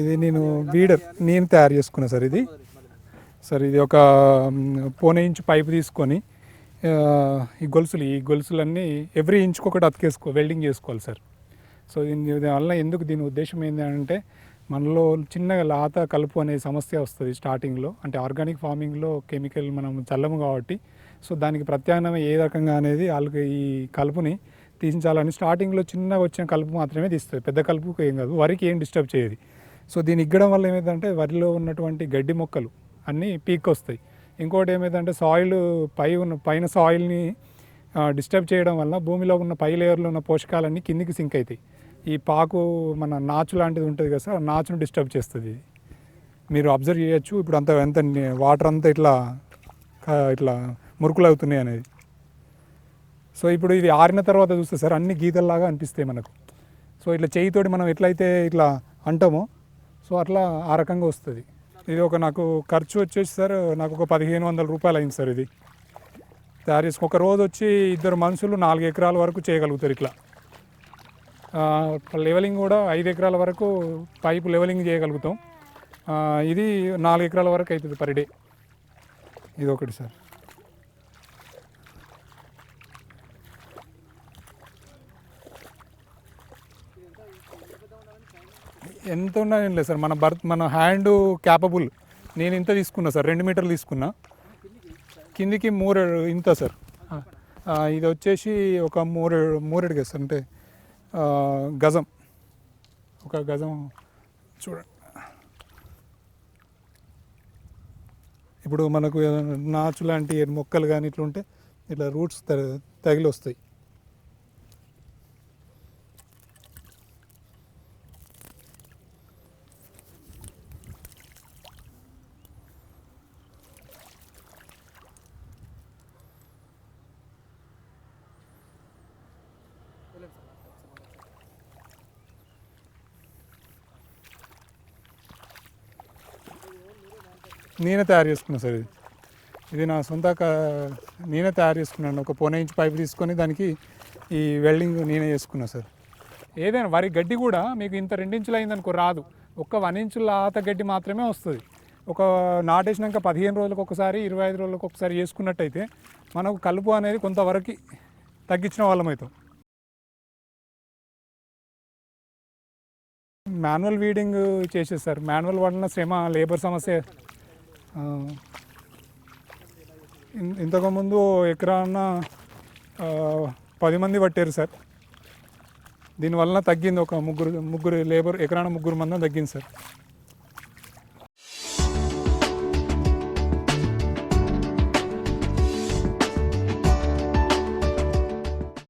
ఇది నేను బీడర్ నేను తయారు చేసుకున్నా సార్ ఇది. సార్ ఇది ఒక పోనే ఇంచు పైపు తీసుకొని ఈ గొలుసులు ఈ గొలుసులన్నీ ఎవ్రీ ఇంచుకు ఒకటి అతికేసుకో వెల్డింగ్ చేసుకోవాలి సార్. సో దీని వల్ల ఎందుకు దీని ఉద్దేశం ఏంటి అంటే మనలో చిన్నగా లాత కలుపు అనే సమస్య వస్తుంది స్టార్టింగ్లో. అంటే ఆర్గానిక్ ఫార్మింగ్లో కెమికల్ మనం చల్లము కాబట్టి సో దానికి ప్రత్యామ్నాయం ఏ రకంగా అనేది వాళ్ళకి ఈ కలుపుని తీసించాలని స్టార్టింగ్లో చిన్నగా వచ్చిన కలుపు మాత్రమే తీస్తుంది. పెద్ద కలుపుకి ఏం కాదు వరికి ఏం డిస్టర్బ్ చేయదు. సో దీన్ని ఇగ్గడం వల్ల ఏమైందంటే వరిలో ఉన్నటువంటి గడ్డి మొక్కలు అన్నీ పీక్ వస్తాయి ఇంకోటి ఏమైందంటే సాయిల్ పై ఉన్న పైన సాయిల్ని డిస్టర్బ్ చేయడం వల్ల భూమిలో ఉన్న పై లేయర్లో ఉన్న పోషకాలన్నీ కిందికి సింక్ అవుతాయి. ఈ పాకు మన నాచు లాంటిది ఉంటుంది కదా సార్ ఆ నాచును డిస్టర్బ్ చేస్తుంది. మీరు అబ్జర్వ్ చేయొచ్చు. ఇప్పుడు అంత ఎంత వాటర్ అంతా ఇట్లా ఇట్లా మురుకులు అవుతున్నాయి అనేది. సో ఇప్పుడు ఇది ఆరిన తర్వాత చూస్తే సార్ అన్ని గీతల్లాగా అనిపిస్తాయి మనకు. సో ఇట్లా చేయితోటి మనం ఎట్లయితే ఇట్లా అంటామో సో అట్లా ఆ రకంగా వస్తుంది. ఇది ఒక నాకు ఖర్చు వచ్చేసి సార్ నాకు ఒక పదిహేను వందల రూపాయలు అయింది సార్ ఇది. తయారు చేసుకు ఒక రోజు వచ్చి ఇద్దరు మనుషులు నాలుగు ఎకరాల వరకు చేయగలుగుతారు ఇట్లా. లెవెలింగ్ కూడా ఐదు ఎకరాల వరకు పైపు లెవెలింగ్ చేయగలుగుతాం. ఇది నాలుగు ఎకరాల వరకు అవుతుంది పర్ డే. ఇది ఒకటి సార్. ఎంత ఉన్నా ఏం లేదు సార్. మన బర్త్ మన హ్యాండ్ క్యాపబుల్ నేను ఇంత తీసుకున్నా సార్. రెండు మీటర్లు తీసుకున్నా. కిందికి మూరెడు ఇంత సార్. ఇది వచ్చేసి ఒక మూరెడు మూరెడు సార్. అంటే గజం. ఒక గజం చూడండి ఇప్పుడు మనకు నాచు లాంటి మొక్కలు కానీ ఇట్లా ఉంటే ఇట్లా రూట్స్ తగిలి వస్తాయి. నేనే తయారు చేసుకున్నా సార్ ఇది. ఇది నా సొంత నేనే తయారు చేసుకున్నాను. ఒక పోనే ఇంచ్ పైప్ తీసుకొని దానికి ఈ వెల్డింగ్ నేనే చేసుకున్నా సార్. ఏదైనా వరి గడ్డి కూడా మీకు ఇంత రెండించులు అయిందనుకో రాదు. ఒక్క వన్ ఇంచు లాత గడ్డి మాత్రమే వస్తుంది. ఒక నాటేసినాక పదిహేను రోజులకు ఒకసారి ఇరవై ఐదు రోజులకు ఒకసారి చేసుకున్నట్టయితే మనకు కలుపు అనేది కొంతవరకు తగ్గించిన వాళ్ళం మాన్యువల్ వీడింగ్ చేసేది సార్. మాన్యువల్ వలన శ్రమ లేబర్ సమస్య. ఇన్- ఇంతకుముందు ఎకరాన పది మంది పట్టారు సార్. దీనివల్ల తగ్గింది ఒక ముగ్గురు ముగ్గురు లేబర్ ఎకరాన ముగ్గురు మంది తగ్గింది సార్.